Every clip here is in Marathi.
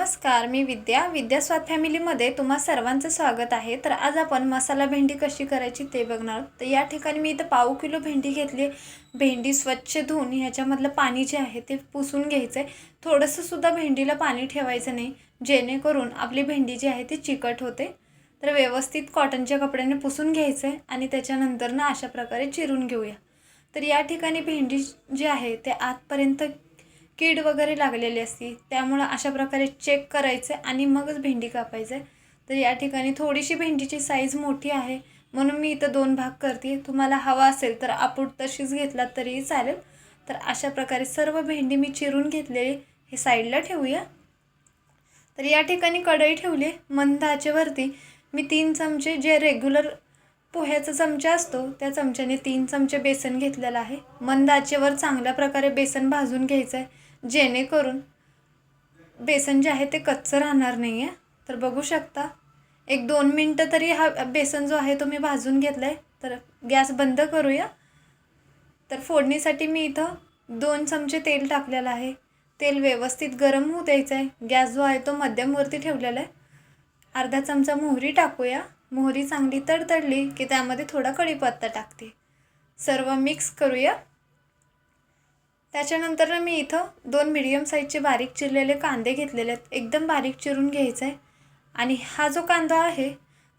नमस्कार मी विद्या. विद्या स्वाद फॅमिलीमध्ये तुम्हा सर्वांचं स्वागत आहे. तर आज आपण मसाला भेंडी कशी करायची ते बघणार तर या ठिकाणी मी इथं पाव किलो भेंडी घेतली भेंडी स्वच्छ धुवून ह्याच्यामधलं पाणी जे आहे ते पुसून घ्यायचं आहे थोडंसं सुद्धा भेंडीला पाणी ठेवायचं नाही. जेणेकरून आपली भेंडी जी आहे ती चिकट होते. तर व्यवस्थित कॉटनच्या कपड्याने पुसून घ्यायचं आहे आणि त्याच्यानंतर ना अशा प्रकारे चिरून घेऊया. तर या ठिकाणी भेंडी जी आहे ते आतपर्यंत कीड वगैरे लागलेली असती त्यामुळं अशा प्रकारे चेक करायचं आणि मगच भेंडी कापायचं. आहे तर या ठिकाणी थोडीशी भेंडीची साईज मोठी आहे म्हणून मी इथं दोन भाग करते. तुम्हाला हवा असेल तर आपूट तशीच घेतलात तरीही चालेल. तर अशा प्रकारे सर्व भेंडी मी चिरून घेतलेली हे साईडला ठेवूया. तर या ठिकाणी कढई ठेवली आहे मंद आचेवरती. मी तीन चमचे जे रेग्युलर पोह्याचा चमचा असतो त्या चमच्याने तीन चमचे बेसन घेतलेलं आहे. मंद आचेवर चांगल्या प्रकारे बेसन भाजून घ्यायचं आहे जेणेकरून बेसन जे आहे ते कच्चं राहणार नाही आहे तर बघू शकता. एक दोन मिनटं तरी हा बेसन जो आहे तो मी भाजून घेतला आहे तर गॅस बंद करूया. तर फोडणीसाठी मी इथं दोन चमचे तेल टाकलेलं आहे. तेल व्यवस्थित गरम होऊ द्यायचं आहे गॅस जो आहे तो मध्यमवरती ठेवलेला आहे. अर्धा चमचा मोहरी टाकूया. मोहरी चांगली तडतडली की त्यामध्ये थोडा कढीपत्ता टाकते. सर्व मिक्स करूया. त्याच्यानंतर ना मी इथं दोन मिडियम साईजचे बारीक चिरलेले कांदे घेतलेले आहेत. एकदम बारीक चिरून घ्यायचं आहे. आणि हा जो कांदा आहे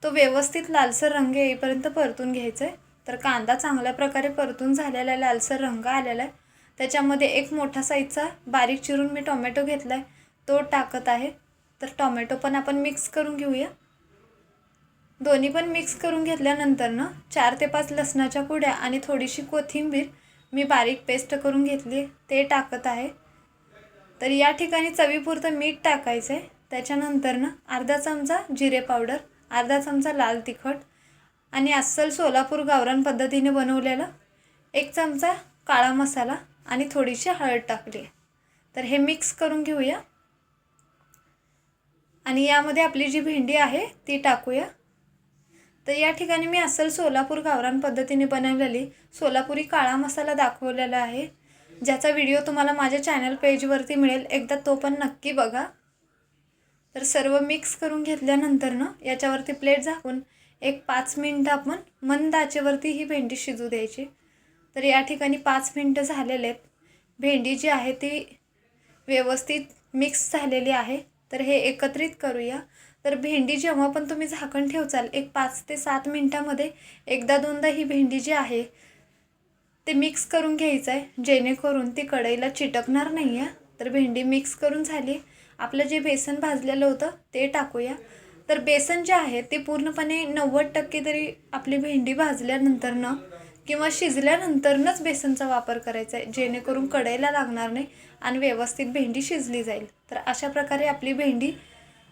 तो व्यवस्थित लालसर रंग येईपर्यंत परतून घ्यायचा आहे. तर कांदा चांगल्या प्रकारे परतून झालेला आहे लालसर रंग आलेला आहे. त्याच्यामध्ये एक मोठा साईजचा बारीक चिरून मी टोमॅटो घेतला आहे. तो टाकत आहे. तर टोमॅटो पण आपण मिक्स करून घेऊया. दोन्ही पण मिक्स करून घेतल्यानंतर ना चार ते पाच लसणाच्या कुड्या आणि थोडीशी कोथिंबीर मी बारीक पेस्ट करून घेतली ते टाकत आहे. तर या ठिकाणी चवीपुरतं मीठ टाकायचं आहे त्याच्यानंतर ना अर्धा चमचा जिरे पावडर अर्धा चमचा लाल तिखट आणि अस्सल सोलापूर गावरान पद्धतीने बनवलेला एक चमचा काळा मसाला आणि थोडीशी हळद टाकली. तर हे मिक्स करून घेऊया. आणि यामध्ये आपली जी भेंडी आहे ती टाकूया. तर या ठिकाणी मी असल सोलापूर गावरान पद्धतीने बनवलेली सोलापुरी काळा मसाला दाखवलेला आहे. ज्याचा व्हिडिओ तुम्हाला माझ्या चॅनल पेजवरती मिळेल. एकदा तो पण नक्की बघा. तर सर्व मिक्स करून घेतल्यानंतर ना याच्यावरती प्लेट झाकून एक पाच मिनटं आपण मंद आचेवरती ही भेंडी शिजू द्यायची. तर या ठिकाणी पाच मिनटं झालेले आहेत. भेंडी जी आहे ती व्यवस्थित मिक्स झालेली आहे. तर हे एकत्रित करूया. तर भेंडी जेव्हा पण तुम्ही झाकण ठेवचाल एक पाच ते सात मिनटामध्ये एकदा दोनदा ही भेंडी जी आहे ते मिक्स करून घ्यायचं आहे जेणेकरून ती कढईला चिटकणार नाही आहे तर भेंडी मिक्स करून झाली. आपलं जे बेसन भाजलेलं होतं ते टाकूया. तर बेसन जे आहे ते पूर्णपणे नव्वद टक्के तरी आपली भेंडी भाजल्यानंतरनं किंवा शिजल्यानंतरनंच बेसनचा वापर करायचा आहे जेणेकरून कढईला लागणार नाही आणि व्यवस्थित भेंडी शिजली जाईल. तर अशा प्रकारे आपली भेंडी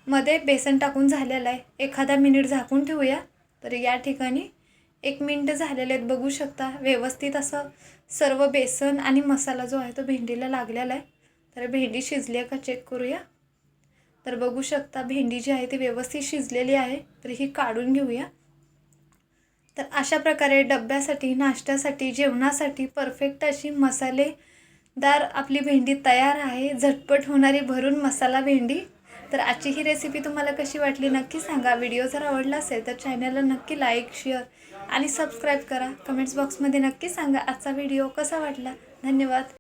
मध्ये बेसन टाकून झालेलं आहे. एखादा मिनिट झाकून ठेवूया. तर या ठिकाणी एक मिनटं झालेले आहेत. बघू शकता व्यवस्थित असं सर्व बेसन आणि मसाला जो आहे तो भेंडीला लागलेला आहे. तर भेंडी शिजली आहे का चेक करूया. तर बघू शकता भेंडी जी आहे ती व्यवस्थित शिजलेली आहे. तर ही काढून घेऊया. तर अशा प्रकारे डब्यासाठी नाश्त्यासाठी जेवणासाठी परफेक्ट अशी मसालेदार आपली भेंडी तयार आहे. झटपट होणारी भरून मसाला भेंडी. तर आजची ही रेसिपी तुम्हाला कशी वाटली नक्की सांगा. व्हिडिओ जर आवडला असेल तर चॅनलला नक्की लाईक शेअर आणि सबस्क्राईब करा. कमेंट्स बॉक्समध्ये नक्की सांगा आजचा व्हिडिओ कसा वाटला. धन्यवाद.